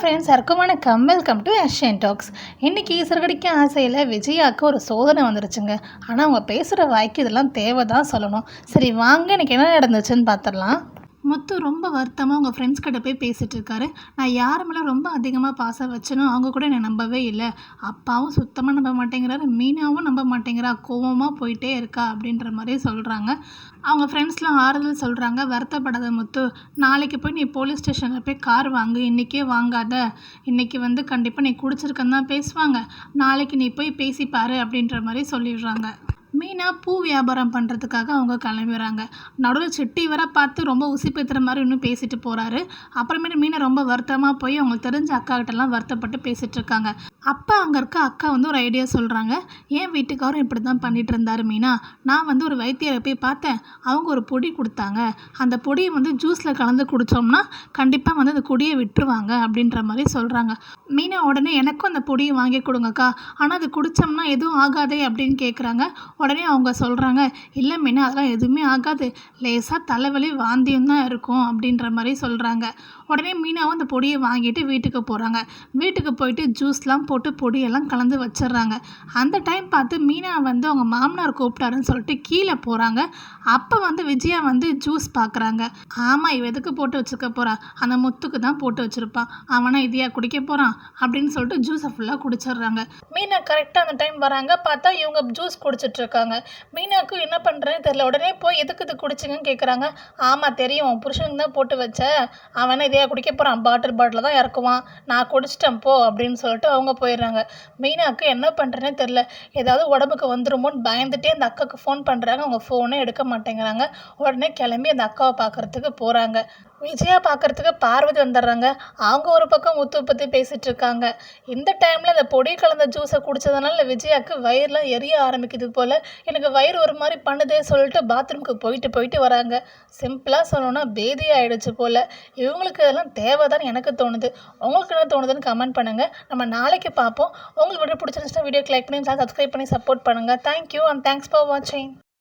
Friends எல்லாருக்கும் வணக்கம். Welcome to Asian talks இன்றைக்கி சிறுகடிக்க ஆசையில் விஜயாவுக்கு ஒரு சோதனை வந்துருச்சுங்க. ஆனால் அவங்க பேசுகிற வாய்க்கு இதெல்லாம் தேவை தான் சொல்லணும். சரி வாங்க இன்றைக்கி என்ன நடந்துச்சுன்னு பார்த்துடலாம் முத்து ரொம்ப வருத்தமாக அவங்க ஃப்ரெண்ட்ஸ் கிட்ட போய் பேசிகிட்டு இருக்காரு. நான் யார் மேலே ரொம்ப அதிகமாக பாசம் வச்சனோ அவங்க கூட என்னை நம்பவே இல்லை. அப்பாவும் சுத்தமாக நம்ப மாட்டேங்கிறாரு மீனாவும் நம்ப மாட்டேங்கிறா கோவமாக போயிட்டே இருக்கா அப்படின்ற மாதிரி சொல்கிறாங்க அவங்க ஃப்ரெண்ட்ஸ்லாம் ஆறுதல் சொல்கிறாங்க வருத்தப்படாத முத்து நாளைக்கு போய் நீ போலீஸ் ஸ்டேஷனில் போய் கார் வாங்கு இன்றைக்கே வாங்காத. இன்றைக்கி வந்து கண்டிப்பாக நீ குடிச்சிருக்கன்னு தான் பேசுவாங்க. நாளைக்கு நீ போய் பேசிப்பாரு அப்படின்ற மாதிரி சொல்லிடுறாங்க. மெயினாக பூ வியாபாரம் பண்ணுறதுக்காக அவங்க கிளம்பிடுறாங்க நடுவில் செட்டி வர பார்த்து ரொம்ப உசிப்பேத்துற மாதிரி இன்னும் பேசிட்டு போகிறாரு அப்புறமேட்டு மீனை ரொம்ப வருத்தமாக போய் அவங்களுக்கு தெரிஞ்ச அக்காக்கிட்டலாம் வருத்தப்பட்டு பேசிகிட்டு இருக்காங்க. அப்போ அங்கே இருக்க அக்கா வந்து ஒரு ஐடியா சொல்கிறாங்க ஏன் வீட்டுக்காரரும் இப்படி தான் பண்ணிட்டு இருந்தார் மீனா. நான் வந்து ஒரு வைத்தியரை போய் பார்த்தேன். அவங்க ஒரு பொடி கொடுத்தாங்க. அந்த பொடியை வந்து ஜூஸில் கலந்து குடித்தோம்னா கண்டிப்பாக வந்து அந்த கொடியை விட்டுருவாங்க அப்படின்ற மாதிரி சொல்கிறாங்க மீனா உடனே எனக்கும் அந்த பொடியை வாங்கி கொடுங்கக்கா. ஆனால் அது குடித்தோம்னா எதுவும் ஆகாதே அப்படின்னு கேட்குறாங்க உடனே அவங்க சொல்கிறாங்க இல்லை மீனா அதெல்லாம் எதுவுமே ஆகாது. லேசாக தலைவலி வாந்தியம் தான் இருக்கும் அப்படின்ற மாதிரி சொல்கிறாங்க உடனே மீனாவும் அந்த பொடியை வாங்கிட்டு வீட்டுக்கு போகிறாங்க வீட்டுக்கு போயிட்டு ஜூஸ்லாம் போட்டு பொடியெல்லாம் கலந்து வச்சிடுறாங்க. அந்த டைம் பார்த்து மீனா வந்து அவங்க மாமனார் கூப்பிட்டாருன்னு சொல்லிட்டு கீழே போகிறாங்க அப்போ வந்து விஜயா வந்து ஜூஸ் பார்க்குறாங்க ஆமாம் இவ எதுக்கு போட்டு வச்சுக்க போகிறா அந்த முத்துக்கு தான் போட்டு வச்சுருப்பான் அவனா இதையா குடிக்க போகிறான் அப்படின்னு சொல்லிட்டு ஜூஸை ஃபுல்லாக குடிச்சிடுறாங்க. மீனா கரெக்டாக அந்த டைம் வராங்க. பார்த்தா இவங்க ஜூஸ் குடிச்சிட்டு இருக்காங்க. மீனாக்கு என்ன பண்ணுறேன்னு தெரில உடனே போய் எதுக்கு இது குடிச்சிங்கன்னு கேட்குறாங்க ஆமாம் தெரியும். புருஷனுக்கு தான் போட்டு வச்ச. அவனை இதையா குடிக்க போகிறான் பாட்டில் பாட்டில் தான் இறக்குவான். நான் குடிச்சிட்டேன் போ அப்படின்னு சொல்லிட்டு அவங்க போயிடுறாங்க. மீனாக்கு என்ன பண்ணுறேனே தெரில ஏதாவது உடம்புக்கு வந்துருமோன்னு பயந்துட்டே அந்த அக்காவுக்கு ஃபோன் பண்ணுறாங்க அவங்க ஃபோனே எடுக்க மாட்டேங்கிறாங்க. உடனே கிளம்பி அந்த அக்காவை பார்க்குறதுக்கு போகிறாங்க விஜயா பார்க்குறதுக்கு பார்வதி வந்துடுறாங்க. அவங்க ஒரு பக்கம் முத்து பற்றி பேசிகிட்டு இருக்காங்க. இந்த டைமில் அந்த பொடி கலந்த ஜூஸை குடித்ததுனால விஜயாவுக்கு வயிறுலாம் எரிய ஆரம்பிக்குது போல். எனக்கு வயிறு ஒரு மாதிரி பண்ணுதே சொல்லிட்டு பாத்ரூமுக்கு போயிட்டு போயிட்டு வராங்க. சிம்பிளாக சொல்லணும்னா பேதி ஆகிடுச்சு போல். இவங்களுக்கு இதெல்லாம் தேவைதான் எனக்கு தோணுது. உங்களுக்கு என்ன தோணுதுன்னு கமெண்ட் பண்ணுங்கள் நம்ம நாளைக்கு பார்ப்போம். உங்களுக்கு வீடியோ பிடிச்சிருந்துச்சுன்னா வீடியோ லைக் பண்ணி சப்ஸ்கிரைப் பண்ணி சப்போர்ட் பண்ணுங்கள் thank you and thanks for வாட்சிங்